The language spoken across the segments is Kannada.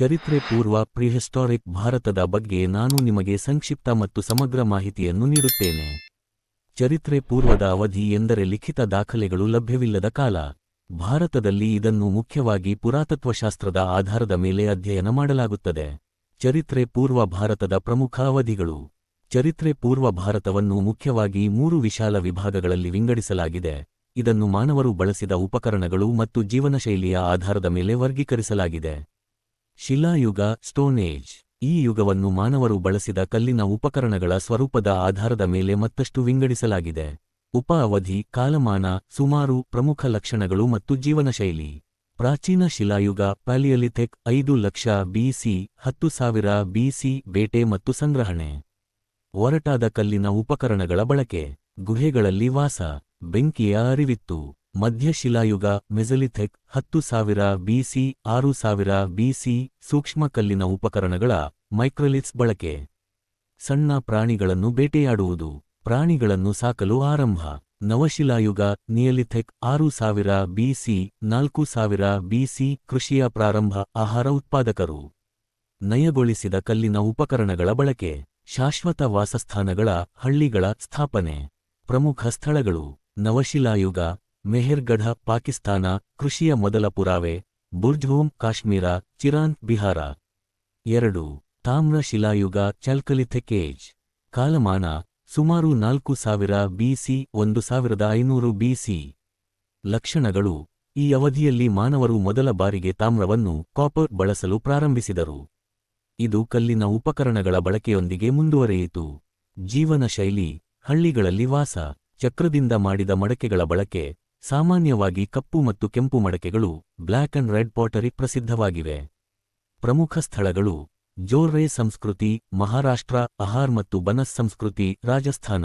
ಚರಿತ್ರೆ ಪೂರ್ವ ಪ್ರಿಹಿಸ್ಟಾರಿಕ್ ಭಾರತದ ಬಗ್ಗೆ ನಾನು ನಿಮಗೆ ಸಂಕ್ಷಿಪ್ತ ಮತ್ತು ಸಮಗ್ರ ಮಾಹಿತಿಯನ್ನು ನೀಡುತ್ತೇನೆ. ಚರಿತ್ರೆ ಪೂರ್ವದ ಅವಧಿ ಎಂದರೆ ಲಿಖಿತ ದಾಖಲೆಗಳು ಲಭ್ಯವಿಲ್ಲದ ಕಾಲ. ಭಾರತದಲ್ಲಿ ಇದನ್ನು ಮುಖ್ಯವಾಗಿ ಪುರಾತತ್ವಶಾಸ್ತ್ರದ ಆಧಾರದ ಮೇಲೆ ಅಧ್ಯಯನ ಮಾಡಲಾಗುತ್ತದೆ. ಚರಿತ್ರೆ ಪೂರ್ವ ಭಾರತದ ಪ್ರಮುಖ ಅವಧಿಗಳು. ಚರಿತ್ರೆ ಪೂರ್ವ ಭಾರತವನ್ನು ಮುಖ್ಯವಾಗಿ ಮೂರು ವಿಶಾಲ ವಿಭಾಗಗಳಲ್ಲಿ ವಿಂಗಡಿಸಲಾಗಿದೆ. ಇದನ್ನು ಮಾನವರು ಬಳಸಿದ ಉಪಕರಣಗಳು ಮತ್ತು ಜೀವನಶೈಲಿಯ ಆಧಾರದ ಮೇಲೆ ವರ್ಗೀಕರಿಸಲಾಗಿದೆ. ಶಿಲಾಯುಗ ಸ್ಟೋನೇಜ್ ಈ ಯುಗವನ್ನು ಮಾನವರು ಬಳಸಿದ ಕಲ್ಲಿನ ಉಪಕರಣಗಳ ಸ್ವರೂಪದ ಆಧಾರದ ಮೇಲೆ ಮತ್ತಷ್ಟು ವಿಂಗಡಿಸಲಾಗಿದೆ. ಉಪ ಅವಧಿ, ಕಾಲಮಾನ, ಸುಮಾರು ಪ್ರಮುಖ ಲಕ್ಷಣಗಳು ಮತ್ತು ಜೀವನಶೈಲಿ. ಪ್ರಾಚೀನ ಶಿಲಾಯುಗ ಪ್ಯಾಲಿಯಲಿಥೆಕ್ ಐದು ಲಕ್ಷ ಬಿಸಿ ಹತ್ತು ಸಾವಿರ ಬಿಸಿ ಬೇಟೆ ಮತ್ತು ಸಂಗ್ರಹಣೆ. ಒರಟಾದ ಕಲ್ಲಿನ ಉಪಕರಣಗಳ ಬಳಕೆ. ಗುಹೆಗಳಲ್ಲಿ ವಾಸ. ಬೆಂಕಿಯ ಅರಿವಿತ್ತು. ಮಧ್ಯಶಿಲಾಯುಗ, ಮೆಜಲಿಥೆಕ್, ಹತ್ತು ಸಾವಿರ ಬಿಸಿ ಆರು ಸಾವಿರ ಬಿಸಿ ಸೂಕ್ಷ್ಮಕಲ್ಲಿನ ಉಪಕರಣಗಳ ಮೈಕ್ರೊಲಿತ್ಸ್ ಬಳಕೆ. ಸಣ್ಣ ಪ್ರಾಣಿಗಳನ್ನು ಬೇಟೆಯಾಡುವುದು, ಪ್ರಾಣಿಗಳನ್ನು ಸಾಕಲು ಆರಂಭ. ನವಶಿಲಾಯುಗ, ನಿಯಲಿಥೆಕ್, ಆರು ಸಾವಿರ ಬಿಸಿ ನಾಲ್ಕು ಸಾವಿರ ಬಿಸಿ ಕೃಷಿಯ ಪ್ರಾರಂಭ, ಆಹಾರ ಉತ್ಪಾದಕರು. ನಯಗೊಳಿಸಿದ ಕಲ್ಲಿನ ಉಪಕರಣಗಳ ಬಳಕೆ, ಶಾಶ್ವತ ವಾಸಸ್ಥಾನಗಳ ಹಳ್ಳಿಗಳ ಸ್ಥಾಪನೆ. ಪ್ರಮುಖ ಸ್ಥಳಗಳು, ನವಶಿಲಾಯುಗ ಮೆಹೆರ್ಗಢ, ಪಾಕಿಸ್ತಾನ, ಕೃಷಿಯ ಮೊದಲ ಪುರಾವೆ, ಬುರ್ಜ್ಹೋಮ್, ಕಾಶ್ಮೀರ ಚಿರಾನ್ ಬಿಹಾರ. ಎರಡು. ತಾಮ್ರ ಶಿಲಾಯುಗ ಚಲ್ಕಲಿಥೆಕೇಜ್ ಕಾಲಮಾನ, ಸುಮಾರು ನಾಲ್ಕು ಸಾವಿರ ಬಿಸಿ ಒಂದು ಸಾವಿರದ ಐನೂರು ಬಿಸಿ ಲಕ್ಷಣಗಳು, ಈ ಅವಧಿಯಲ್ಲಿ ಮಾನವರು ಮೊದಲ ಬಾರಿಗೆ ತಾಮ್ರವನ್ನು ಕಾಪರ್ ಬಳಸಲು ಪ್ರಾರಂಭಿಸಿದರು. ಇದು ಕಲ್ಲಿನ ಉಪಕರಣಗಳ ಬಳಕೆಯೊಂದಿಗೆ ಮುಂದುವರೆಯಿತು. ಜೀವನ ಶೈಲಿ ಹಳ್ಳಿಗಳಲ್ಲಿ ವಾಸ, ಚಕ್ರದಿಂದ ಮಾಡಿದ ಮಡಕೆಗಳ ಬಳಕೆ ಸಾಮಾನ್ಯವಾಗಿ ಕಪ್ಪು ಮತ್ತು ಕೆಂಪು ಮಡಕೆಗಳು ಬ್ಲ್ಯಾಕ್ ಅಂಡ್ ರೆಡ್ ಪಾಟರಿ ಪ್ರಸಿದ್ಧವಾಗಿವೆ. ಪ್ರಮುಖ ಸ್ಥಳಗಳು ಜೋರ್ರೆ ಸಂಸ್ಕೃತಿ, ಮಹಾರಾಷ್ಟ್ರ, ಅಹಾರ್ ಮತ್ತು ಬನಸ್ ಸಂಸ್ಕೃತಿ, ರಾಜಸ್ಥಾನ.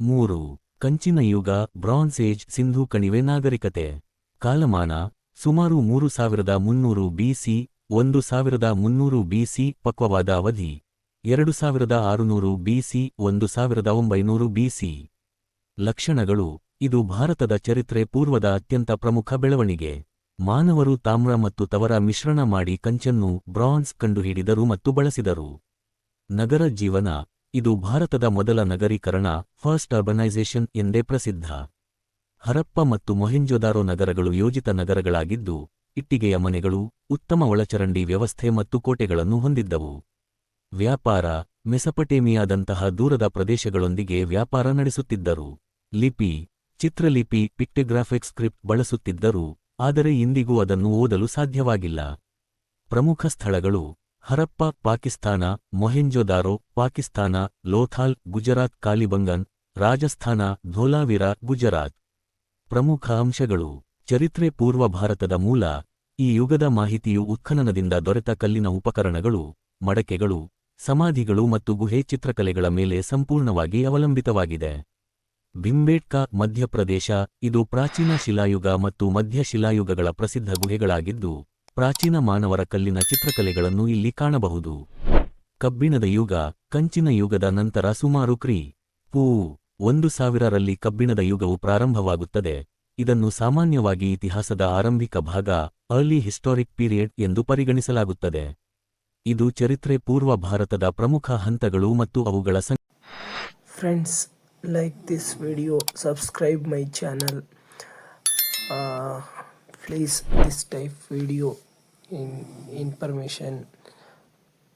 ಮೂರು, ಕಂಚಿನ ಯುಗ, ಬ್ರಾನ್ಸ್ ಏಜ್, ಸಿಂಧೂ ಕಣಿವೆ ನಾಗರಿಕತೆ. ಕಾಲಮಾನ, ಸುಮಾರು ಮೂರು ಸಾವಿರದ ಮುನ್ನೂರು ಬಿಸಿ ಒಂದು ಸಾವಿರದ ಮುನ್ನೂರು ಬಿಸಿ ಪಕ್ವವಾದ ಅವಧಿ ಎರಡು ಸಾವಿರದ ಆರುನೂರು ಬಿಸಿ ಒಂದು ಸಾವಿರದ ಒಂಬೈನೂರು ಬಿಸಿ ಲಕ್ಷಣಗಳು ಇದು ಭಾರತದ ಚರಿತ್ರೆ ಪೂರ್ವದ ಅತ್ಯಂತ ಪ್ರಮುಖ ಬೆಳವಣಿಗೆ. ಮಾನವರು ತಾಮ್ರ ಮತ್ತು ತವರ ಮಿಶ್ರಣ ಮಾಡಿ ಕಂಚನ್ನು ಬ್ರಾನ್ಸ್ ಕಂಡುಹಿಡಿದರು ಮತ್ತು ಬಳಸಿದರು. ನಗರ ಜೀವನ, ಇದು ಭಾರತದ ಮೊದಲ ನಗರೀಕರಣ, ಫಸ್ಟ್ ಅರ್ಬನೈಸೇಷನ್ ಎಂದೇ ಪ್ರಸಿದ್ಧ. ಹರಪ್ಪ ಮತ್ತು ಮೊಹೆಂಜೊದಾರೋ ನಗರಗಳು ಯೋಜಿತ ನಗರಗಳಾಗಿದ್ದು, ಇಟ್ಟಿಗೆಯ ಮನೆಗಳು, ಉತ್ತಮ ಒಳಚರಂಡಿ ವ್ಯವಸ್ಥೆ ಮತ್ತು ಕೋಟೆಗಳನ್ನು ಹೊಂದಿದ್ದವು. ವ್ಯಾಪಾರ, ಮೆಸಪಟೇಮಿಯಾದಂತಹ ದೂರದ ಪ್ರದೇಶಗಳೊಂದಿಗೆ ವ್ಯಾಪಾರ ನಡೆಸುತ್ತಿದ್ದರು. ಲಿಪಿ ಚಿತ್ರಲಿಪಿ ಪಿಕ್ಟೋಗ್ರಾಫಿಕ್ ಸ್ಕ್ರಿಪ್ಟ್ ಬಳಸುತ್ತಿದ್ದರು, ಆದರೆ ಇಂದಿಗೂ ಅದನ್ನು ಓದಲು ಸಾಧ್ಯವಾಗಿಲ್ಲ. ಪ್ರಮುಖ ಸ್ಥಳಗಳು ಹರಪ್ಪ, ಪಾಕಿಸ್ತಾನ, ಮೊಹೆಂಜೊದಾರೋ, ಪಾಕಿಸ್ತಾನ, ಲೋಥಾಲ್, ಗುಜರಾತ್, ಕಾಲಿಬಂಗನ್, ರಾಜಸ್ಥಾನ, ಧೋಲಾವಿರ, ಗುಜರಾತ್. ಪ್ರಮುಖ ಅಂಶಗಳು ಚರಿತ್ರೆ ಪೂರ್ವ ಭಾರತದ ಮೂಲ, ಈ ಯುಗದ ಮಾಹಿತಿಯು ಉತ್ಖನನದಿಂದ ದೊರೆತ ಕಲ್ಲಿನ ಉಪಕರಣಗಳು, ಮಡಕೆಗಳು, ಸಮಾಧಿಗಳು ಮತ್ತು ಗುಹೆ ಚಿತ್ರಕಲೆಗಳ ಮೇಲೆ ಸಂಪೂರ್ಣವಾಗಿ ಅವಲಂಬಿತವಾಗಿದೆ. ಭಿಂಬೇಟ್ಕಾ ಮಧ್ಯಪ್ರದೇಶ, ಇದು ಪ್ರಾಚೀನ ಶಿಲಾಯುಗ ಮತ್ತು ಮಧ್ಯ ಶಿಲಾಯುಗಗಳ ಪ್ರಸಿದ್ಧ ಗುಹೆಗಳಾಗಿದ್ದು, ಪ್ರಾಚೀನ ಮಾನವರ ಕಲ್ಲಿನ ಚಿತ್ರಕಲೆಗಳನ್ನು ಇಲ್ಲಿ ಕಾಣಬಹುದು. ಕಬ್ಬಿಣದ ಯುಗ, ಕಂಚಿನ ಯುಗದ ನಂತರ ಸುಮಾರು ಕ್ರಿ. ಪೂ. ಒಂದು ಸಾವಿರರಲ್ಲಿ ಕಬ್ಬಿಣದ ಯುಗವು ಪ್ರಾರಂಭವಾಗುತ್ತದೆ. ಇದನ್ನು ಸಾಮಾನ್ಯವಾಗಿ ಇತಿಹಾಸದ ಆರಂಭಿಕ ಭಾಗ, ಅರ್ಲಿ ಹಿಸ್ಟಾರಿಕ್ ಪೀರಿಯಡ್ ಎಂದು ಪರಿಗಣಿಸಲಾಗುತ್ತದೆ. ಇದು ಚರಿತ್ರೆ ಪೂರ್ವ ಭಾರತದ ಪ್ರಮುಖ ಹಂತಗಳು ಮತ್ತು ಅವುಗಳ ಸಂ friends like this video subscribe my channel. Uh, please this type video in information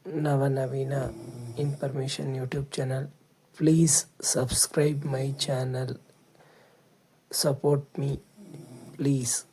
navanavina information youtube channel. Please subscribe my channel. Support me please